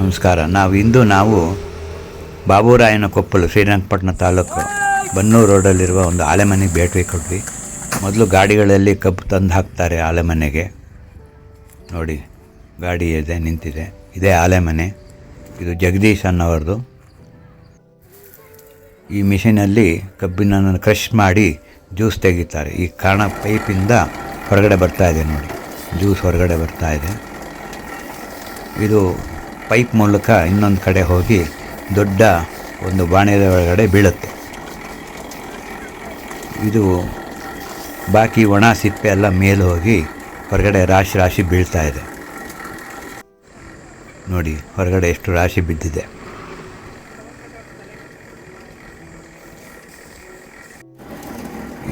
ನಮಸ್ಕಾರ. ನಾವು ಇಂದು ನಾವು ಬಾಬುರಾಯನ ಕೊಪ್ಪಲು ಶ್ರೀರಂಗಪಟ್ಟಣ ತಾಲೂಕು ಬನ್ನೂರು ರೋಡಲ್ಲಿರುವ ಒಂದು ಆಲೆಮನೆಗೆ ಭೇಟಿ ಕೊಟ್ವಿ. ಮೊದಲು ಗಾಡಿಗಳಲ್ಲಿ ಕಬ್ಬು ತಂದು ಹಾಕ್ತಾರೆ ಆಲೆಮನೆಗೆ. ನೋಡಿ, ಗಾಡಿ ಇದೆ, ನಿಂತಿದೆ. ಇದೇ ಆಲೆಮನೆ. ಇದು ಜಗದೀಶ್ ಅನ್ನೋರದು. ಈ ಮಿಷಿನಲ್ಲಿ ಕಬ್ಬಿನ ಕ್ರಷ್ ಮಾಡಿ ಜ್ಯೂಸ್ ತೆಗಿತಾರೆ. ಈ ಕಾರಣ ಪೈಪಿಂದ ಹೊರಗಡೆ ಬರ್ತಾ ಇದೆ ನೋಡಿ. ಜ್ಯೂಸ್ ಹೊರಗಡೆ ಬರ್ತಾ ಇದೆ. ಇದು ಪೈಪ್ ಮೂಲಕ ಇನ್ನೊಂದು ಕಡೆ ಹೋಗಿ ದೊಡ್ಡ ಒಂದು ಬಾಣದ ಒಳಗಡೆ ಬೀಳುತ್ತೆ. ಇದು ಬಾಕಿ ಒಣ ಸಿಪ್ಪೆ ಎಲ್ಲ ಮೇಲೆ ಹೋಗಿ ಹೊರಗಡೆ ರಾಶಿ ರಾಶಿ ಬೀಳ್ತಾ ಇದೆ. ನೋಡಿ, ಹೊರಗಡೆ ಎಷ್ಟು ರಾಶಿ ಬಿದ್ದಿದೆ.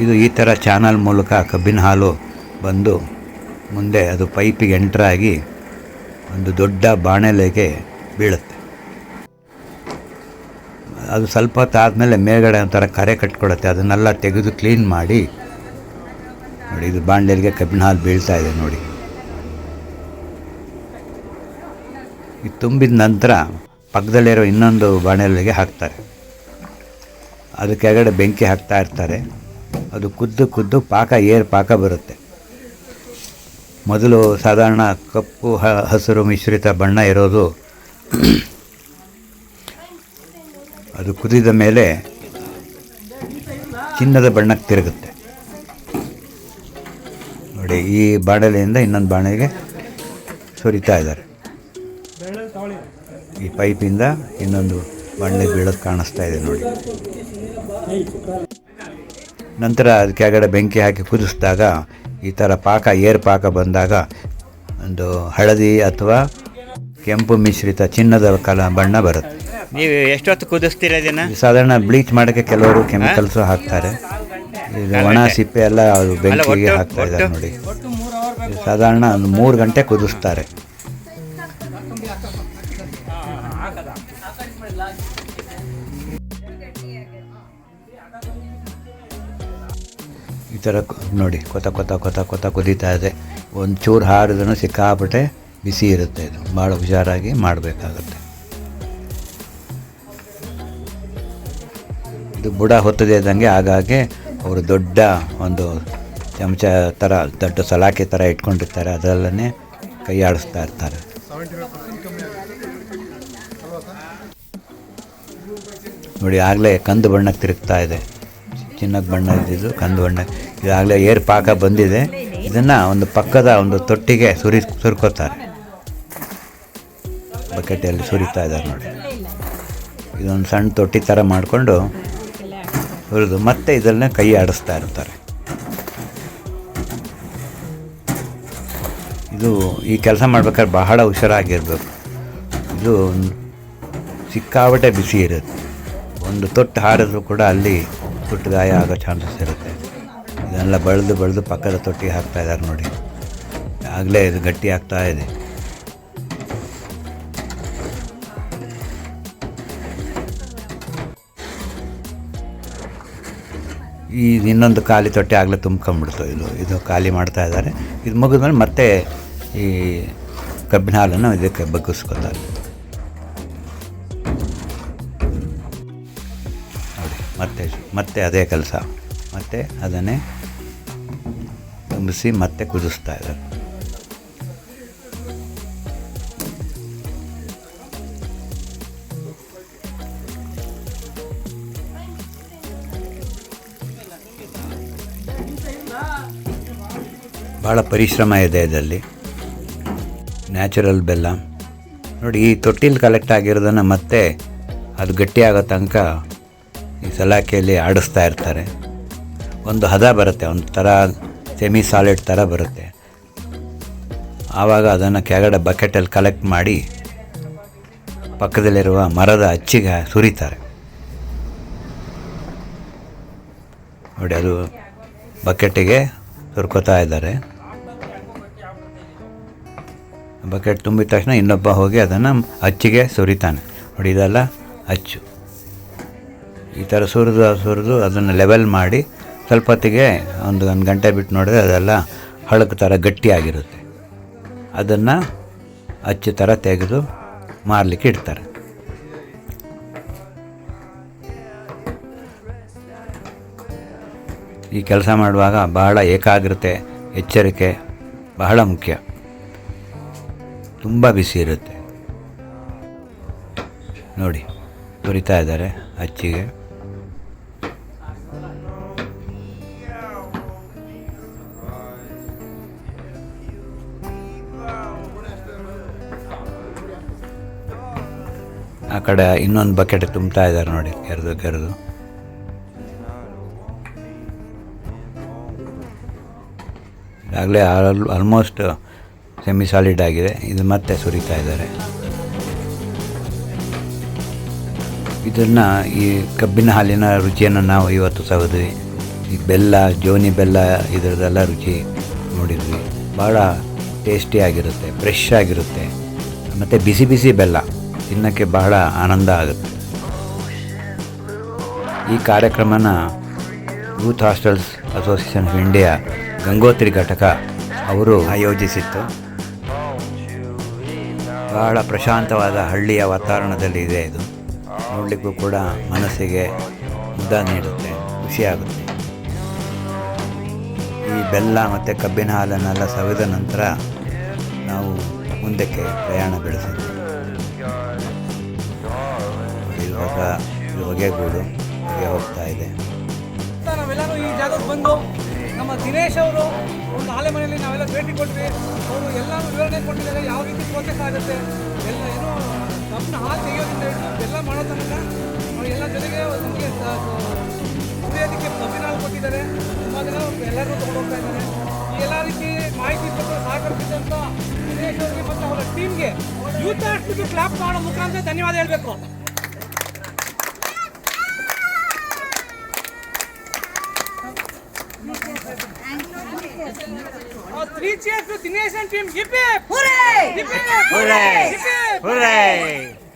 ಇದು ಈ ಥರ ಚಾನಲ್ ಮೂಲಕ ಕಬ್ಬಿನ ಹಾಲು ಬಂದು ಮುಂದೆ ಅದು ಪೈಪಿಗೆ ಎಂಟ್ರಾಗಿ ಒಂದು ದೊಡ್ಡ ಬಾಣಲೆಗೆ ಬೀಳುತ್ತೆ. ಅದು ಸ್ವಲ್ಪ ಹೊತ್ತಾದಮೇಲೆ ಮೇಲ್ಗಡೆ ಒಂಥರ ಕರೆ ಕಟ್ಕೊಡುತ್ತೆ ಅದನ್ನೆಲ್ಲ ತೆಗೆದು ಕ್ಲೀನ್ ಮಾಡಿ ನೋಡಿ, ಇದು ಬಾಣಲೆಗೆ ಕಬ್ಬಿಣ ಹಾಲು ಬೀಳ್ತಾ ಇದೆ ನೋಡಿ. ಇದು ತುಂಬಿದ ನಂತರ ಪಕ್ಕದಲ್ಲಿರೋ ಇನ್ನೊಂದು ಬಾಣಲೆಗೆ ಹಾಕ್ತಾರೆ. ಅದಕ್ಕೆ ಕೆಳಗಡೆ ಬೆಂಕಿ ಹಾಕ್ತಾ ಇರ್ತಾರೆ. ಅದು ಕುದ್ದು ಕುದ್ದು ಪಾಕ, ಏರ್ ಪಾಕ ಬರುತ್ತೆ. ಮೊದಲು ಸಾಧಾರಣ ಕಪ್ಪು ಹಸಿರು ಮಿಶ್ರಿತ ಬಣ್ಣ ಇರೋದು ಅದು ಕುದಿದ ಮೇಲೆ ಚಿನ್ನದ ಬಣ್ಣಕ್ಕೆ ತಿರುಗುತ್ತೆ. ನೋಡಿ, ಈ ಬಾಣಲೆಯಿಂದ ಇನ್ನೊಂದು ಬಾಣಲೆಗೆ ಸುರಿತಾ ಇದ್ದಾರೆ. ಈ ಪೈಪಿಂದ ಇನ್ನೊಂದು ಬಾಣಲೆ ಬೀಳೋದು ಕಾಣಿಸ್ತಾ ಇದೆ ನೋಡಿ. ನಂತರ ಅದಕ್ಕೆ ಕೆಳಗಡೆ ಬೆಂಕಿ ಹಾಕಿ ಕುದಿಸಿದಾಗ ಈ ಥರ ಪಾಕ ಏರ್ ಪಾಕ ಬಂದಾಗ ಒಂದು ಹಳದಿ ಅಥವಾ ಕೆಂಪು ಮಿಶ್ರಿತ ಚಿನ್ನದ ಕಲ ಬಣ್ಣ ಬರುತ್ತೆ. ನೀವು ಎಷ್ಟೊತ್ತು ಕುದಿಸ್ತೀರ ಇದನ್ನು? ಇದು ಸಾಧಾರಣ ಬ್ಲೀಚ್ ಮಾಡೋಕ್ಕೆ ಕೆಲವರು ಕೆಮಿಕಲ್ಸು ಹಾಕ್ತಾರೆ. ಇದು ಒಣ ಸಿಪ್ಪೆ ಎಲ್ಲ ಅದು ಬೆಂಕಿಗೆ ಹಾಕ್ತಾ ಇದ್ದಾರೆ? ನೋಡಿ. ಸಾಧಾರಣ ಒಂದು ಮೂರು ಗಂಟೆ ಕುದಿಸ್ತಾರೆ. ಈ ಥರ ನೋಡಿ, ಕೊತ ಕೊತ ಕೊತ ಕೊತ ಕುದೀತಾ ಇದೆ. ಒಂದು ಚೂರು ಹಾರಿದ್ರೂ ಸಿಕ್ಕಾಪಟ್ಟೆ ಬಿಸಿ ಇರುತ್ತೆ ಇದು. ಭಾಳ ಹುಷಾರಾಗಿ ಮಾಡಬೇಕಾಗುತ್ತೆ. ಇದು ಬುಡ ಹೊತ್ತದೆ ಇದ್ದಂಗೆ ಆಗಾಗ್ಗೆ ಅವರು ದೊಡ್ಡ ಒಂದು ಚಮಚ ಥರ ದೊಡ್ಡ ಸಲಾಕೆ ಥರ ಇಟ್ಕೊಂಡಿರ್ತಾರೆ. ಅದರಲ್ಲೇ ಕೈ ಆಡಿಸ್ತಾ ಇರ್ತಾರೆ. ನೋಡಿ, ಆಗಲೇ ಕಂದು ಬಣ್ಣಕ್ಕೆ ತಿರುಗ್ತಾ ಇದೆ. ಚಿನ್ನದ ಬಣ್ಣ ಇದ್ದಿದ್ದು, ಕಂದು ಬಣ್ಣ. ಇದಾಗಲೇ ಏರ್ ಪಾಕ ಬಂದಿದೆ. ಇದನ್ನು ಒಂದು ಪಕ್ಕದ ಒಂದು ತೊಟ್ಟಿಗೆ ಸುರಿ, ಸುರ್ಕೋತಾರೆ. ಬಕೆಟಲ್ಲಿ ಸುರಿತಾ ಇದ್ದಾರೆ ನೋಡಿ. ಇದೊಂದು ಸಣ್ಣ ತೊಟ್ಟಿ ಥರ ಮಾಡಿಕೊಂಡು ಹುರಿದು ಮತ್ತೆ ಇದನ್ನೇ ಕೈ ಆಡಿಸ್ತಾ ಇರ್ತಾರೆ. ಇದು ಈ ಕೆಲಸ ಮಾಡ್ಬೇಕಾದ್ರೆ ಬಹಳ ಹುಷಾರಾಗಿರ್ಬೇಕು. ಇದು ಸಿಕ್ಕಾಬಟ್ಟೆ ಬಿಸಿ ಇರುತ್ತೆ. ಒಂದು ತೊಟ್ಟು ಹಾರಿದ್ರು ಕೂಡ ಅಲ್ಲಿ ತುಟ್ಟು ಗಾಯ ಆಗೋ ಚಾನ್ಸಸ್ ಇರುತ್ತೆ. ಇದನ್ನೆಲ್ಲ ಬಳ್ದು ಬಳ್ದು ಪಕ್ಕದ ತೊಟ್ಟಿಗೆ ಹಾಕ್ತಾ ಇದ್ದಾರೆ ನೋಡಿ. ಆಗಲೇ ಇದು ಗಟ್ಟಿ ಆಗ್ತಾ ಇದೆ. ಈ ಇನ್ನೊಂದು ಖಾಲಿ ತೊಟ್ಟೆ ಆಗಲೇ ತುಂಬ್ಕೊಂಬಿಡ್ತು ಇದು. ಇದು ಖಾಲಿ ಮಾಡ್ತಾ ಇದ್ದಾರೆ ಇದು ಮುಗಿದ್ಮೇಲೆ ಮತ್ತೆ ಈ ಕಬ್ಬಿನ ಹಾಲನ್ನು ಇದಕ್ಕೆ ಬಗ್ಗಿಸ್ಕೊತಾರೆ. ಮತ್ತೆ ಮತ್ತೆ ಅದೇ ಕೆಲಸ. ಮತ್ತೆ ಅದನ್ನೇ ತುಂಬಿಸಿ ಮತ್ತೆ ಕುದಿಸ್ತಾ ಇದ್ದಾರೆ ಭಾಳ ಪರಿಶ್ರಮ ಇದೆ ಇದರಲ್ಲಿ. ನ್ಯಾಚುರಲ್ ಬೆಲ್ಲ. ನೋಡಿ, ಈ ತೊಟ್ಟಿಲಿ ಕಲೆಕ್ಟ್ ಆಗಿರೋದನ್ನು ಮತ್ತೆ ಅದು ಗಟ್ಟಿಯಾಗೋ ತನಕ ಈ ಸಲಾಕೆಯಲ್ಲಿ ಆಡಿಸ್ತಾ ಇರ್ತಾರೆ. ಒಂದು ಹದ ಬರುತ್ತೆ, ಒಂದು ಥರ ಸೆಮಿ ಸಾಲಿಡ್ ಥರ ಬರುತ್ತೆ. ಆವಾಗ ಅದನ್ನು ಕೆಳಗಡೆ ಬಕೆಟಲ್ಲಿ ಕಲೆಕ್ಟ್ ಮಾಡಿ ಪಕ್ಕದಲ್ಲಿರುವ ಮರದ ಅಚ್ಚಿಗೆ ಸುರಿತಾರೆ. ನೋಡಿ, ಅದು ಬಕೆಟಿಗೆ ಸುರ್ಕೋತಾ ಇದ್ದಾರೆ. ಬಕೆಟ್ ತುಂಬಿದ ತಕ್ಷಣ ಇನ್ನೊಬ್ಬ ಹೋಗಿ ಅದನ್ನು ಅಚ್ಚಿಗೆ ಸುರಿತಾನೆ. ನೋಡಿ, ಇದೆಲ್ಲ ಅಚ್ಚು. ಈ ಥರ ಸುರಿದು ಸುರಿದು ಅದನ್ನು ಲೆವೆಲ್ ಮಾಡಿ ಸ್ವಲ್ಪ ಹೊತ್ತಿಗೆ ಒಂದು ಒಂದು ಗಂಟೆ ಬಿಟ್ಟು ನೋಡಿದ್ರೆ ಅದೆಲ್ಲ ಹಳಕು ಥರ ಗಟ್ಟಿಯಾಗಿರುತ್ತೆ. ಅದನ್ನು ಅಚ್ಚು ಥರ ತೆಗೆದು ಮಾರಲಿಕ್ಕೆ ಇಡ್ತಾರೆ. ಈ ಕೆಲಸ ಮಾಡುವಾಗ ಬಹಳ ಏಕಾಗ್ರತೆ, ಎಚ್ಚರಿಕೆ ಬಹಳ ಮುಖ್ಯ. ತುಂಬ ಬಿಸಿ ಇರುತ್ತೆ. ನೋಡಿ ತುರಿತಾ ಇದ್ದಾರೆ ಅಚ್ಚಿಗೆ. ಆ ಕಡೆ ಇನ್ನೊಂದು ಬಕೆಟ್ ತುಂಬ್ತಾ ಇದ್ದಾರೆ ನೋಡಿ ಕೆರೆದು ಕೆರೆದು. ಈಗಾಗಲೇ ಆಲ್ ಆಲ್ಮೋಸ್ಟ್ ಸೆಮಿ ಸಾಲಿಡ್ ಆಗಿದೆ. ಇದು ಮತ್ತೆ ಸುರಿತಾ ಇದ್ದಾರೆ. ಇದನ್ನು ಈ ಕಬ್ಬಿನ ಹಾಲಿನ ರುಚಿಯನ್ನು ನಾವು ಇವತ್ತು ಸವಿದ್ವಿ. ಈ ಬೆಲ್ಲ, ಜೋನಿ ಬೆಲ್ಲ ಇದರದೆಲ್ಲ ರುಚಿ ನೋಡಿದ್ವಿ. ಭಾಳ ಟೇಸ್ಟಿಯಾಗಿರುತ್ತೆ ಫ್ರೆಶ್ ಆಗಿರುತ್ತೆ. ಮತ್ತು ಬಿಸಿ ಬಿಸಿ ಬೆಲ್ಲ. ತಿನ್ನೋಕ್ಕೆ ಬಹಳ ಆನಂದ ಆಗುತ್ತೆ. ಈ ಕಾರ್ಯಕ್ರಮನ youth hostels association of India Gangotri ಘಟಕ ಅವರು ಆಯೋಜಿಸಿತ್ತು. ಬಹಳ ಪ್ರಶಾಂತವಾದ ಹಳ್ಳಿಯ ವಾತಾವರಣದಲ್ಲಿ ಇದೆ ಇದು. ನೋಡಲಿಕ್ಕೂ ಕೂಡ ಮನಸ್ಸಿಗೆ ಮುದ ನೀಡುತ್ತೆ ಖುಷಿಯಾಗುತ್ತೆ ಈ ಬೆಲ್ಲ ಮತ್ತು ಕಬ್ಬಿನ ಹಾಲನ್ನೆಲ್ಲ ಸವಿದ ನಂತರ ನಾವು ಮುಂದಕ್ಕೆ ಪ್ರಯಾಣ ಬೆಳೆಸಿದ್ವಿ. ಇವಾಗ ಹೊಗೆಗೂಡು ಹೊಗೆ ಹೋಗ್ತಾ ಇದೆ. ನಾವೆಲ್ಲರೂ ಈ ಜಾಗಕ್ಕೆ ಬಂದು ನಮ್ಮ ದಿನೇಶ್ ಅವರು ಒಂದು ಆಲೆ ಮನೆಯಲ್ಲಿ ನಾವೆಲ್ಲ ಭೇಟಿ ಕೊಟ್ವಿ. ಅವರು ಎಲ್ಲ ವಿವರಣೆ ಕೊಟ್ಟಿದ್ದಾರೆ, ಯಾವ ರೀತಿ ಪ್ರೋಸೆಸ್ ಆಗುತ್ತೆ. ಎಲ್ಲ ಏನು ನಮ್ಮನ್ನ ಹಾಲು ತೆಗೆಯೋದ್ರಿಂದ ಎಲ್ಲ ಮಾಡೋ ತನಕ ಎಲ್ಲ ಜೊತೆಗೆ ನಮಗೆ ಕುಡಿಯೋದಕ್ಕೆ ಕಬ್ಬಿನ ಹಾಲು ಕೊಟ್ಟಿದ್ದಾರೆ. ತುಂಬ ಜನ ಎಲ್ಲರೂ ತೊಗೊಂಡು ಇದ್ದಾರೆ. ಈ ಎಲ್ಲ ರೀತಿ ಮಾಹಿತಿ ಕೊಟ್ಟು ಸಹಕರಿಸಿದಂಥ ದಿನೇಶ್ ಅವರಿಗೆ ಮತ್ತು ಅವರ ಟೀಮ್ಗೆ ಯೂತ್ ಆಸ್ಟ್ರಿಗೆ ಕ್ಲಾಪ್ ಮಾಡೋ ಮುಖಾಂತರ ಧನ್ಯವಾದ ಹೇಳಬೇಕು. Three cheers Dinesh team hip hip hip hip hip